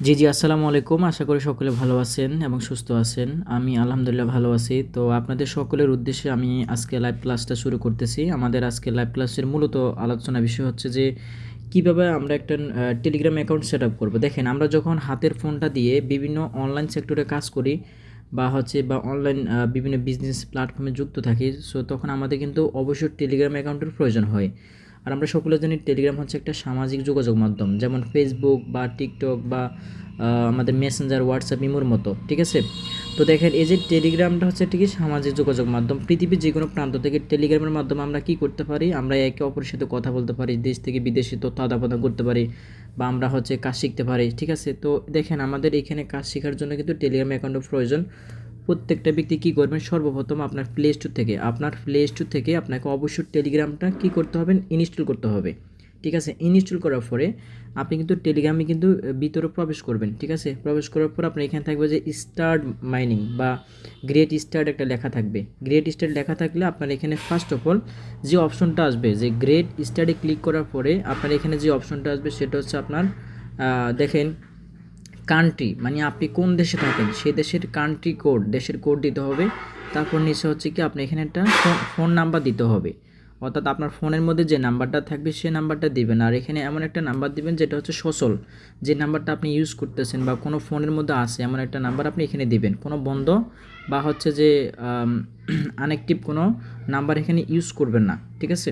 জি জি, আসসালামু আলাইকুম। আশা করি সকলে ভালো আছেন এবং সুস্থ আছেন। আমি আলহামদুলিল্লাহ ভালো আছি। তো আপনাদের সকলের উদ্দেশ্যে আমি আজকে লাইভ ক্লাসটা শুরু করতেছি। আমাদের আজকে লাইভ ক্লাসের মূলত আলোচনা বিষয় হচ্ছে যে, কীভাবে আমরা একটা টেলিগ্রাম অ্যাকাউন্ট সেট আপ করব? দেখেন, আমরা যখন হাতের ফোনটা দিয়ে বিভিন্ন অনলাইন সেক্টরে কাজ করি বা হচ্ছে বা অনলাইন বিভিন্ন বিজনেস প্ল্যাটফর্মে যুক্ত থাকি সো তখন আমাদের কিন্তু অবশ্যই টেলিগ্রাম অ্যাকাউন্টের প্রয়োজন হয়। আর আমরা সকলে জানি টেলিগ্রাম হচ্ছে একটা সামাজিক যোগাযোগ মাধ্যম, যেমন ফেসবুক বা টিকটক বা আমাদের মেসেঞ্জার হোয়াটসঅ্যাপ ইমোর মতো, ঠিক আছে? তো দেখেন, এই যে টেলিগ্রামটা হচ্ছে ঠিকই সামাজিক যোগাযোগ মাধ্যম। পৃথিবীর যে কোনো প্রান্ত থেকে টেলিগ্রামের মাধ্যমে আমরা কি করতে পারি? আমরা একে অপরের সাথে কথা বলতে পারি, দেশ থেকে বিদেশে তথ্য প্রদান করতে পারি, বা আমরা হচ্ছে কাজ শিখতে পারি, ঠিক আছে? তো দেখেন, আমাদের এখানে কাজ শেখার জন্য কিন্তু টেলিগ্রাম অ্যাকাউন্টের প্রয়োজন। প্রত্যেকটা ব্যক্তি কী করবেন? সর্বপ্রথম আপনার প্লে স্টোর থেকে, আপনার প্লে স্টোর থেকে আপনাকে অবশ্যই টেলিগ্রামটা কী করতে হবে? ইনস্টল করতে হবে। ঠিক আছে? ইনস্টল করার পরে আপনি কিন্তু টেলিগ্রামে কিন্তু ভিতরে প্রবেশ করবেন। ঠিক আছে? প্রবেশ করার পর আপনার এখানে থাকবে যে স্টার্ট মাইনিং বা গ্রেট স্টার্ট একটা লেখা থাকবে। গ্রেট স্টার্ট লেখা থাকলে আপনার এখানে ফার্স্ট অফ অল যে অপশনটা আসবে, যে গ্রেট স্টার্টে ক্লিক করার পরে আপনার এখানে যে অপশনটা আসবে সেটা হচ্ছে আপনার দেখেন কান্ট্রি মানে আপনি কোন দেশে থাকেন, সেই দেশের কান্ট্রি কোড দেশের কোড দিতে হবে। তারপর নিচে হচ্ছে কি আপনি এখানে একটা ফোন নাম্বার দিতে হবে। অর্থাৎ আপনার ফোনের মধ্যে যে নাম্বারটা থাকবে সেই নাম্বারটা দিবেন। আর এখানে এমন একটা নাম্বার দিবেন, যেটা হচ্ছে সচল। যে নাম্বারটা আপনি ইউজ করতেছেন বা কোনো ফোনের মধ্যে আছে, এমন একটা নাম্বার আপনি এখানে দিবেন। কোনো বন্ধ বা হচ্ছে যে আনএক্টিভ কোনো নাম্বার এখানে ইউজ করবেন না, ঠিক আছে?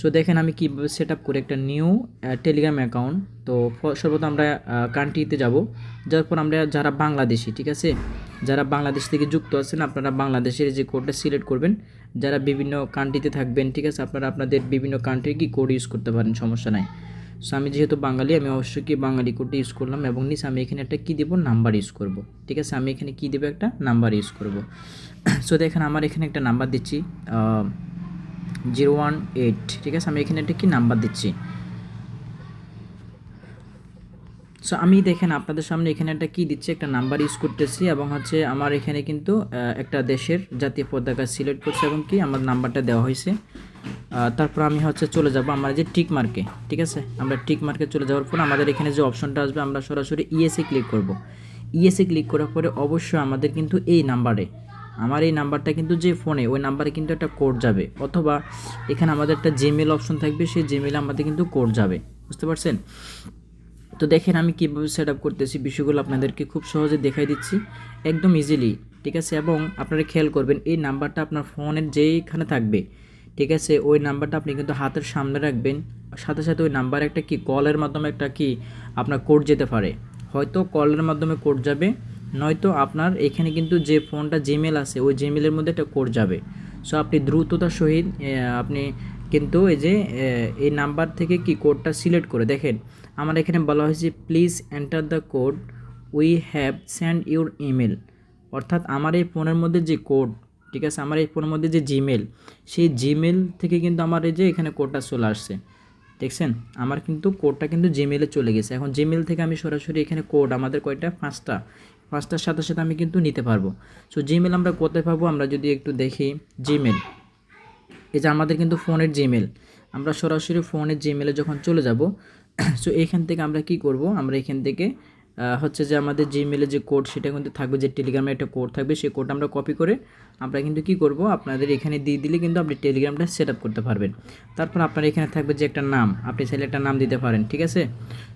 সো দেখেন আমি কীভাবে সেট আপ করি একটা নিউ টেলিগ্রাম অ্যাকাউন্ট তো সর্বপ্রথম আমরা কান্ট্রিতে যাব। যার পর আমরা যারা বাংলাদেশি, ঠিক আছে? যারা বাংলাদেশ থেকে যুক্ত আছেন, আপনারা বাংলাদেশের যে কোডটা সিলেক্ট করবেন। যারা বিভিন্ন কান্ট্রিতে থাকবেন, ঠিক আছে? আপনারা আপনাদের বিভিন্ন কান্ট্রির কি কোড ইউজ করতে পারেন, সমস্যা নাই। সো আমি যেহেতু বাঙালি, আমি অবশ্যই কি বাঙালি কোডটা ইউজ করলাম এবং নিচে আমি এখানে একটা কী দেবো? নাম্বার ইউজ করব। ঠিক আছে? আমি এখানে কী দেবো? একটা নাম্বার ইউজ করব। সো দেখেন, আমার এখানে একটা নাম্বার দিচ্ছি। জিরো ওয়ান এইট, ঠিক আছে? আমি এখানে একটা কি নাম্বার দিচ্ছি। সো আমি দেখেন, আপনাদের সামনে এখানে একটা কি দিচ্ছি, একটা নাম্বার ইউজ করতেছি এবং হচ্ছে আমার এখানে কিন্তু একটা দেশের জাতীয় পতাকা সিলেক্ট করছে এবং কি আমার নাম্বারটা দেওয়া হয়েছে। তারপর আমি হচ্ছে চলে যাব আমার যে টিক মার্কে ঠিক আছে? আমরা টিক মার্কে চলে যাওয়ার পর আমাদের এখানে যে অপশনটা আসবে, আমরা সরাসরি ইএসএ ক্লিক করব। ইএসএ ক্লিক করার পরে অবশ্যই আমাদের কিন্তু এই নাম্বারে আমার এই নাম্বারটা কিন্তু যে ফোনে, ওই নাম্বারে কিন্তু একটা কোড যাবে। অথবা এখানে আমাদের একটা জিমেল অপশন থাকবে, সেই জিমেলে আমাদের কিন্তু কোড যাবে। বুঝতে পারছেন? তো দেখেন আমি কীভাবে সেট আপ করতেছি, বিষয়গুলো আপনাদেরকে খুব সহজে দেখাই দিচ্ছি। একদম ইজিলি ঠিক আছে? এবং আপনারা খেয়াল করবেন, এই নাম্বারটা আপনার ফোনের যেইখানে থাকবে, ঠিক আছে? ওই নাম্বারটা আপনি কিন্তু হাতের সামনে রাখবেন। সাথে সাথে ওই নাম্বারে একটা কি কলের মাধ্যমে একটা কি, আপনার কোড যেতে পারে। হয়তো কলের মাধ্যমে কোড যাবে নয়তো আপনার এখানে কিন্তু যে ফোনটা জিমেল আছে ওই জিমেলের মধ্যে একটা কোড যাবে। সো আপনি দ্রুততার সহিত আপনি কিন্তু এই যে এই নাম্বার থেকে কি কোডটা সিলেক্ট করে, দেখেন, আমার এখানে বলা হয়েছে please enter the code we have send your email অর্থাৎ আমার এই ফোনের মধ্যে যে কোড ঠিক আছে, আমার এই ফোনের মধ্যে যে জিমেল সেই জিমেল থেকে কিন্তু আমার এই যে এখানে কোডটা চলে আসছে। দেখছেন, আমার কিন্তু কোডটা কিন্তু জিমেলে চলে গেছে। এখন জিমেল থেকে আমি সরাসরি এখানে কোড আমাদের কয়টা? পাঁচটা। পাঁচটার সাথে সাথে আমি কিন্তু নিতে পারব। সো জিমেল আমরা কোথায় পাবো? আমরা যদি একটু দেখি জিমেল এই যে আমাদের কিন্তু ফোনের জিমেল আমরা সরাসরি ফোনের জিমেলে যখন চলে যাব সো এখান থেকে আমরা কি করব? আমরা এখান থেকে হচ্ছে যে আমাদের জিমেলে যে কোড সেটা কিন্তু থাকবে, যে টেলিগ্রামে একটা কোড থাকবে, সেই কোড আমরা কপি করে আমরা কিন্তু কি করব, আপনাদের এখানে দিয়ে দিলে কিন্তু আপনি টেলিগ্রামটা সেট আপ করতে পারবেন। তারপর আপনার এখানে থাকবে যে একটা নাম, আপনি চাইলে একটা নাম দিতে পারেন, ঠিক আছে?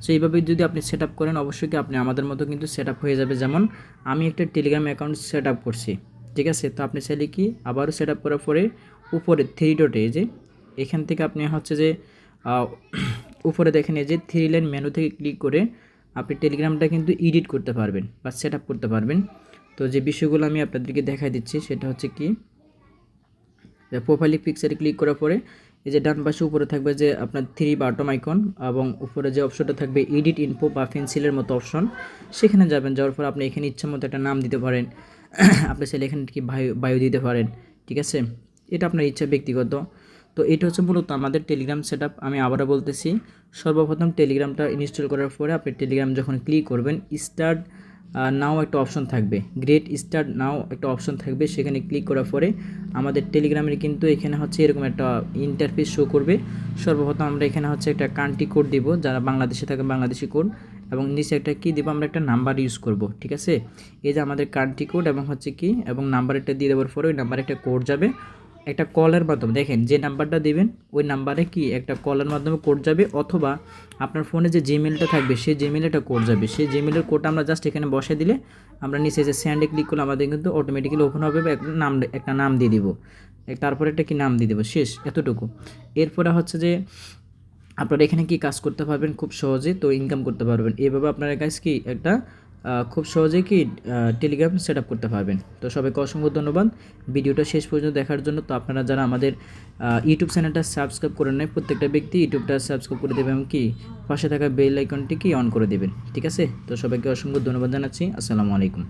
সো এইভাবে যদি আপনি সেট আপ করেন, অবশ্যই কি আপনি আমাদের মতো কিন্তু সেট আপ হয়ে যাবে। যেমন, আমি একটা টেলিগ্রাম অ্যাকাউন্ট সেট আপ করছি, ঠিক আছে? তো আপনি চাইলে কি আবারও সেট আপ করার পরে উপরে থ্রি ডটে যে, এখান থেকে আপনি হচ্ছে যে উপরে দেখেন এই যে থ্রি লাইন মেনু থেকে ক্লিক করে আপনি টেলিগ্রামটা কিন্তু এডিট করতে পারবেন বা সেট আপ করতে পারবেন। তো যে বিষয়গুলো আমি আপনাদেরকে দেখাই দিচ্ছি, সেটা হচ্ছে কি প্রোফাইলিক পিকচারে ক্লিক করার পরে এই যে ডান পাশে উপরে থাকবে যে আপনার থ্রি বাটম আইকন এবং উপরে যে অপশনটা থাকবে এডিট ইনফো বা পেন্সিলের মতো অপশন সেখানে যাবেন, যাওয়ার পর আপনি এখানে ইচ্ছা মতো একটা নাম দিতে পারেন। আপনি চাইলে এখানে কি বায়ু বায়ু দিতে পারেন, ঠিক আছে? এটা আপনার ইচ্ছা ব্যক্তিগত। তো এটা হচ্ছে মূলত আমাদের টেলিগ্রাম সেট আমি আবারও বলতেছি। সর্বপ্রথম টেলিগ্রামটা ইনস্টল করার পরে আপনি টেলিগ্রাম যখন ক্লিক করবেন স্টার্ট নাও একটা অপশন থাকবে। গ্রেট স্টার্ট নাও একটা অপশন থাকবে। সেখানে ক্লিক করার পরে আমাদের টেলিগ্রামের কিন্তু এখানে হচ্ছে এরকম একটা ইন্টারফেস শো করবে। সর্বপ্রথম আমরা এখানে হচ্ছে একটা কান্ট্রি কোড দিব, যারা বাংলাদেশে থাকে বাংলাদেশি কোড এবং নিচে একটা কি দিব, আমরা একটা নাম্বার ইউজ করব, ঠিক আছে? এই যে আমাদের কান্ট্রি কোড এবং হচ্ছে কি, এবং নাম্বার একটা দিয়ে দেওয়ার পরে ওই নাম্বারে একটা কোড যাবে। একটা কলের মাধ্যমে, দেখেন যে নাম্বারটা দিবেন, ওই নাম্বারে কি একটা কলের মাধ্যমে কোড যাবে, অথবা আপনার ফোনে যে জিমেলটা থাকবে, সেই জিমেলে একটা কোড যাবে। সেই জিমেলের কোডটা আমরা জাস্ট এখানে বসে দিলে আমরা নিচে যে স্যান্ডে ক্লিক করলে আমাদের কিন্তু অটোমেটিক্যালি ওপেন হবে একটা নাম একটা নাম দিয়ে দিব। তারপরে একটা কি নাম দিয়ে দেবো? শেষ, এতটুকু। এরপরে হচ্ছে যে আপনারা এখানে কি কাজ করতে পারবেন? খুব সহজে তো ইনকাম করতে পারবেন। এভাবে আপনারা কাজ কি একটা খুব সহজেই কি টেলিগ্রাম সেট আপ করতে পারবেন। তো সবাইকে অসংখ্য ধন্যবাদ। ভিডিওটা শেষ পর্যন্ত দেখার জন্য তো আপনারা যারা আমাদের ইউটিউব চ্যানেলটা সাবস্ক্রাইব করে নেয় প্রত্যেকটা ব্যক্তি ইউটিউবটা সাবস্ক্রাইব করে দেবে এবং কি, পাশে থাকা বেল আইকনটি কি অন করে দেবেন। ঠিক আছে? তো সবাইকে অসংখ্য ধন্যবাদ জানাচ্ছি। আসসালামু আলাইকুম।